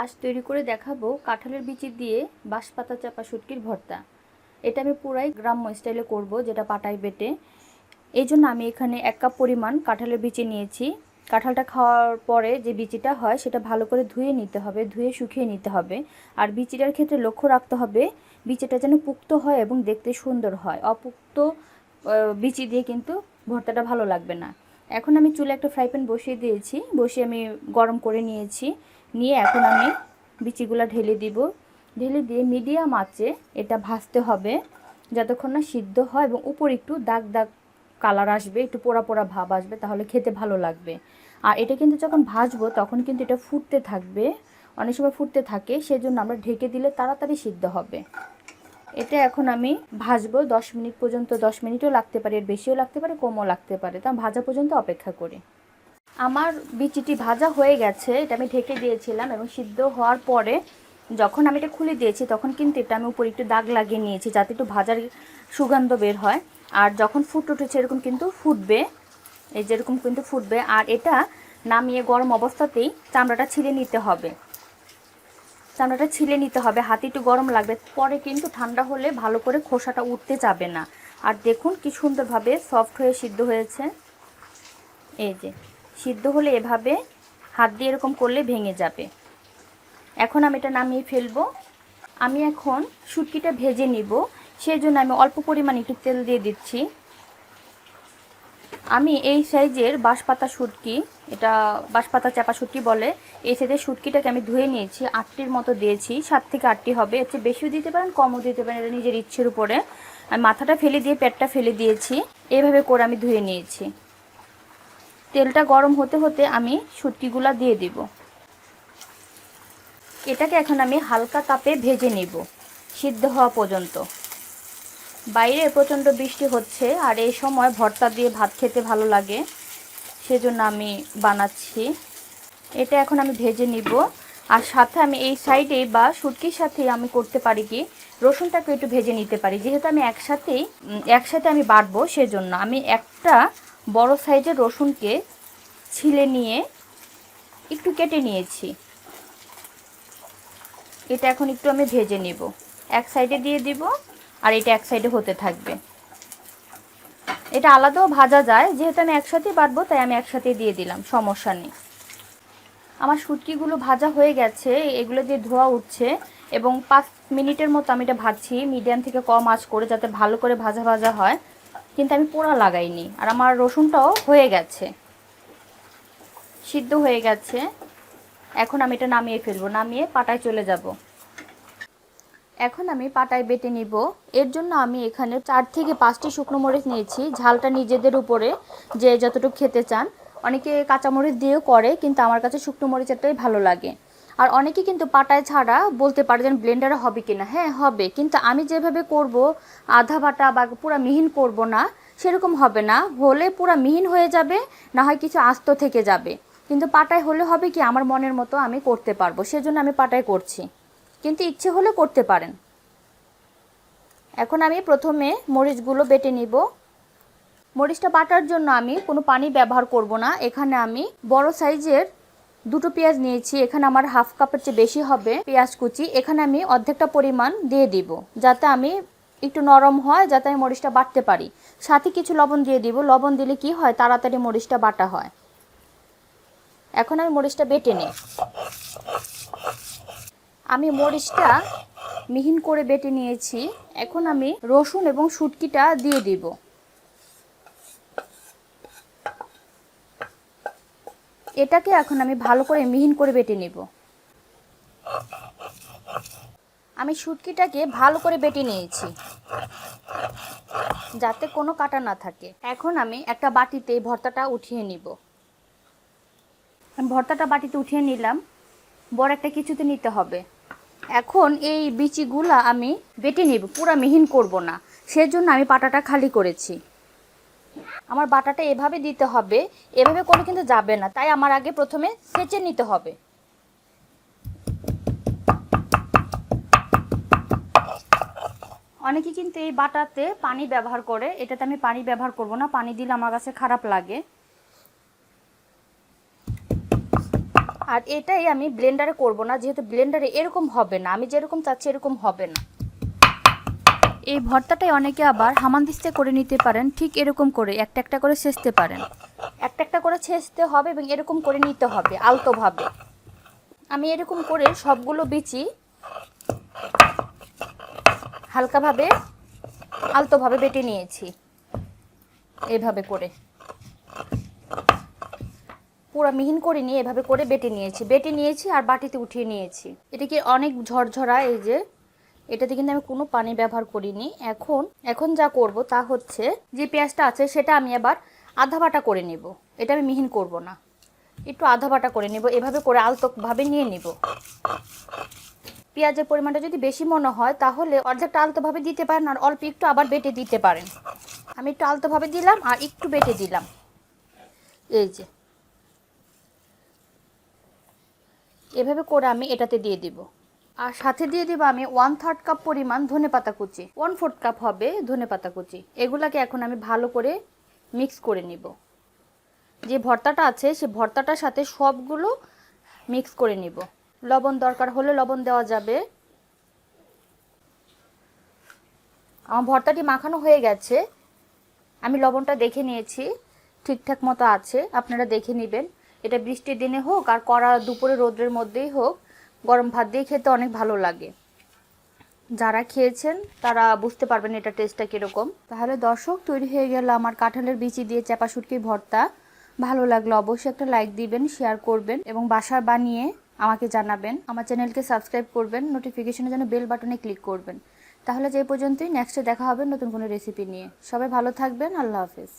আজ তৈরি করে দেখাবো কাঁঠালের বিচি দিয়ে বাঁশপাতা চাপা শুটকির ভর্তা। এটা আমি পুরাই গ্রাম্য স্টাইলে করব, যেটা পাটায় বেটে। এই জন্য আমি এখানে এক কাপ পরিমাণ কাঁঠালের বিচি নিয়েছি। কাঁঠালটা খাওয়ার পরে যে বিচিটা হয়, সেটা ভালো করে ধুয়ে নিতে হবে, ধুয়ে শুকিয়ে নিতে হবে। আর বিচিটার ক্ষেত্রে লক্ষ্য রাখতে হবে, বিচিটা যেন পুক্ত হয় এবং দেখতে সুন্দর হয়। অপুক্ত বিচি দিয়ে কিন্তু ভর্তাটা ভালো লাগবে না। এখন আমি চুলে একটা ফ্রাই প্যান বসিয়ে দিয়েছি। বসিয়ে আমি গরম করে নিয়েছি। নিয়ে এখন আমি বিচিগুলো ঢেলে দিব। ঢেলে দিয়ে মিডিয়াম আঁচে এটা ভাজতে হবে যতক্ষণ না সিদ্ধ হয় এবং উপর একটু দাগ দাগ কালার আসবে, একটু পোড়া পোড়া ভাব আসবে, তাহলে খেতে ভালো লাগবে। আর এটা কিন্তু যখন ভাজবো তখন কিন্তু এটা ফুটতে থাকবে, অনেক সময় ফুটতে থাকে, সেজন্য আমরা ঢেকে দিলে তাড়াতাড়ি সিদ্ধ হবে। এটা এখন আমি ভাজবো, দশ মিনিট পর্যন্ত, দশ মিনিটও লাগতে পারে, এর বেশিও লাগতে পারে, কমও লাগতে পারে। তা ভাজা পর্যন্ত অপেক্ষা করি। আমার বিচিটি ভাজা হয়ে গেছে, এটা আমি ঢেকে দিয়েছিলাম এবং সিদ্ধ হওয়ার পরে যখন আমি এটা খুলে দিয়েছি, তখন কিন্তু এটা আমি উপরে একটু দাগ লাগিয়ে নিয়েছি যাতে একটু ভাজার সুগন্ধ বের হয়। আর যখন ফুট উঠেছে, এরকম কিন্তু ফুটবে, এই যেরকম কিন্তু ফুটবে। আর এটা নামিয়ে গরম অবস্থাতেই চামড়াটা ছিলে নিতে হবে। চামড়াটা ছিলে নিতে হবে, হাতে একটু গরম লাগবে, পরে কিন্তু ঠান্ডা হলে ভালো করে খোসাটা উঠতে যাবে না। আর দেখুন কি সুন্দরভাবে সফট হয়ে সিদ্ধ হয়েছে। এই যে। সিদ্ধ হলে এভাবে হাত দিয়ে এরকম করলে ভেঙে যাবে। এখন আমি এটা নামিয়ে ফেলব। আমি এখন শুটকিটা ভেজে নিব। সেই জন্য আমি অল্প পরিমাণ একটু তেল দিয়ে দিচ্ছি। আমি এই সাইজের বাঁশপাতা শুটকি এটা বাঁশপাতা চাপা শুটকি বলে, এই সাইজের শুটকিটাকে আমি ধুয়ে নিয়েছি, আটটির মতো দিয়েছি, সাত থেকে আটটি হবে। এর চেয়ে বেশিও দিতে পারেন, কমও দিতে পারেন, এটা নিজের ইচ্ছের উপরে। আমি মাথাটা ফেলে দিয়ে, পেটটা ফেলে দিয়েছি। এইভাবে করে আমি ধুয়ে নিয়েছি। তেলটা গরম হতে হতে আমি শুটকিগুলা দিয়ে দিব। এটাকে এখন আমি হালকা তাপে ভেজে নিব, সিদ্ধ হওয়া পর্যন্ত। বাইরে প্রচণ্ড বৃষ্টি হচ্ছে আর এই সময় ভর্তা দিয়ে ভাত খেতে ভালো লাগে, সেজন্য আমি বানাচ্ছি। এটা এখন আমি ভেজে নিব আর সাথে আমি এই সাইডে বা শুটকির সাথে আমি করতে পারি কি, রসুনটাকে একটু ভেজে নিতে পারি। যেহেতু আমি একসাথেই একসাথে আমি বাটবো, সেজন্য আমি একটা বড় সাইজের রসুনকে ছিলে নিয়ে একটু কেটে নিয়েছি। এটা এখন একটু আমি ভেজে নিব। এক সাইডে দিয়ে দিব আর এটা এক সাইডে হতে থাকবে। এটা আলাদাও ভাজা যায়, যেহেতু আমি একসাথেই বাটবো, তাই আমি একসাথে দিয়ে দিলাম, সমস্যা নেই। আমার শুটকিগুলো ভাজা হয়ে গেছে, এগুলো দিয়ে ধোয়া উঠছে এবং পাঁচ মিনিটের মতো আমি এটা ভাজছি, মিডিয়াম থেকে কম আঁচ করে যাতে ভালো করে ভাজা ভাজা হয়। কিন্তু আমি পোড়া লাগাইনি। আর আমার রসুনটাও হয়ে গেছে। সিদ্ধ হয়ে গেছে। এখন আমি এটা নামিয়ে ফেলব। নামিয়ে পাটায় চলে যাব। এখন আমি পাটায় বেটে নিব। এর জন্য আমি এখানে চার থেকে পাঁচটি শুকনো মরিচ নিয়েছি। ঝালটা নিজেদের উপরে যে যতটুকু খেতে চান। অনেকে কাঁচামরিচ দিয়েও করে, কিন্তু আমার কাছে শুকনো মরিচেরটাই ভালো লাগে। আর অনেকে কিন্তু পাটায় ছাড়া বলতে পারে যেন ব্লেন্ডারে হবে কিনা। হ্যাঁ হবে। কিন্তু আমি যেভাবে করব, আধা বাটা বা পুরো মিহিন করব না, সেরকম হবে না। হলে পুরো মিহিন হয়ে যাবে, না হয় কিছু আস্ত থেকে যাবে। কিন্তু পাটায় হলে হবে কি, আমার মনের মতো আমি করতে পারব। সেজন্য আমি পাটায় করছি। কিন্তু ইচ্ছে হলে করতে পারেন। এখন আমি প্রথমে মরিচগুলো বেটে নিব। মরিচটা বাটার জন্য আমি কোনো পানি ব্যবহার করব না। এখানে আমি বড় সাইজের দুটো পেঁয়াজ নিয়েছি, এখানে আমার হাফ কাপের চেয়ে বেশি হবে পেঁয়াজ কুচি। এখানে আমি অর্ধেকটা পরিমাণ দিয়ে দিব, যাতে আমি একটু নরম হয়, যাতে আমি মরিচটা বাটতে পারি। সাথে কিছু লবণ দিয়ে দিব, লবণ দিলে কি হয়, তাড়াতাড়ি মরিচটা বাটা হয়। এখন আমি মরিচটা বেটে নিই। আমি মরিচটা মিহিন করে বেটে নিয়েছি। এখন আমি রসুন এবং শুটকিটা দিয়ে দিব। এটাকে এখন আমি ভালো করে মিহিন করে বেটে নেব। আমি শুটকিটাকে ভালো করে বেটে নিয়েছি, যাতে কোনো কাটা না থাকে। এখন আমি একটা বাটিতে ভর্তাটা উঠিয়ে নিব। আমি ভর্তাটা বাটিতে উঠিয়ে নিলাম। বড় একটা কিছুতে নিতে হবে। এখন এই বিচিগুলা আমি বেটে নিব। পুরো মিহিন করব না। সেজন্য আমি পাটাটা খালি করেছি। আমার বাটাটা এভাবে দিতে হবে, এভাবে করে কিন্তু যাবে না। তাই আমার আগে প্রথমে সেচে নিতে হবে। অনেকে কিন্তু এই বাটাতে পানি ব্যবহার করে, এটাতে আমি পানি ব্যবহার করব না, পানি দিলে আমার কাছে খারাপ লাগে। আর এটাই আমি ব্লেন্ডারে করব না, যেহেতু ব্লেন্ডারে এরকম হবে না, আমি যেরকম চাচ্ছি এরকম হবে না। এই ভর্তাটাই অনেকে আবার হামানদিস্তে করে নিতে পারেন, ঠিক এরকম করে, একটা একটা করে ছেঁচতে পারেন। একটা একটা করে ছেঁচতে হবে এবং এরকম করে নিতে হবে, আলতোভাবে। আমি এরকম করে সবগুলো বিচি হালকাভাবে, আলতোভাবে বেটে নিয়েছি এভাবে করে। পুরো মিহিন করে নিয়ে এভাবে করে বেটে নিয়েছি। বেটে নিয়েছি আর বাটিতে উঠিয়ে নিয়েছি। এটা কি অনেক ঝরঝরা এই যে এটাতে কিন্তু আমি কোনো পানি ব্যবহার করিনি। এখন এখন যা করব তা হচ্ছে যে পেঁয়াজটা আছে সেটা আমি আবার আধা বাটা করে নেব। এটা আমি মিহিন করব না। একটু আধা বাটা করে নেব। এভাবে করে আলতোভাবে নিয়ে নিব। পেঁয়াজের পরিমাণটা যদি বেশি মনে হয় তাহলে অর্ধেকটা আলতোভাবে দিতে পারেন আর অল্প একটু আবার বেটে দিতে পারেন। আমি একটু আলতোভাবে দিলাম আর একটু বেটে দিলাম। এই যে। এভাবে করে আমি এটাতে দিয়ে দিব। আর সাথে দিয়ে দিব আমি ওয়ান থার্ড কাপ পরিমাণ ধনে পাতা কুচি। ওয়ান ফোর্থ কাপ হবে ধনে পাতা কুচি। এগুলাকে এখন আমি ভালো করে মিক্স করে নিব। যে ভর্তাটা আছে, সে ভর্তাটার সাথে সবগুলো মিক্স করে নিব। লবণ দরকার হলে লবণ দেওয়া যাবে। আমার ভর্তাটি মাখানো হয়ে গেছে। আমি লবণটা দেখে নিয়েছি। ঠিকঠাক মতো আছে। আপনারা দেখে নেবেন। এটা বৃষ্টির দিনে হোক আর কড়া দুপুরে রোদ্রের মধ্যেই হোক গরম ভাত দিয়ে খেতে অনেক ভালো লাগে। যারা খেয়েছেন, তারা বুঝতে পারবেন এটা টেস্টটা কীরকম। তাহলে দর্শক, তৈরি হয়ে গেল আমার কাঁঠালের বিচি দিয়ে চাপা শুটকির ভর্তা। ভালো লাগল অবশ্যই একটা লাইক দিবেন শেয়ার করবেন এবং বাসায় বানিয়ে আমাকে জানাবেন। আমার চ্যানেলকে সাবস্ক্রাইব করবেন নোটিফিকেশনের জন্য বেল বাটনে ক্লিক করবেন। তাহলে যে পর্যন্তই নেক্সটে দেখা হবে নতুন কোনো রেসিপি নিয়ে। সবাই ভালো থাকবেন, আল্লাহ হাফেজ।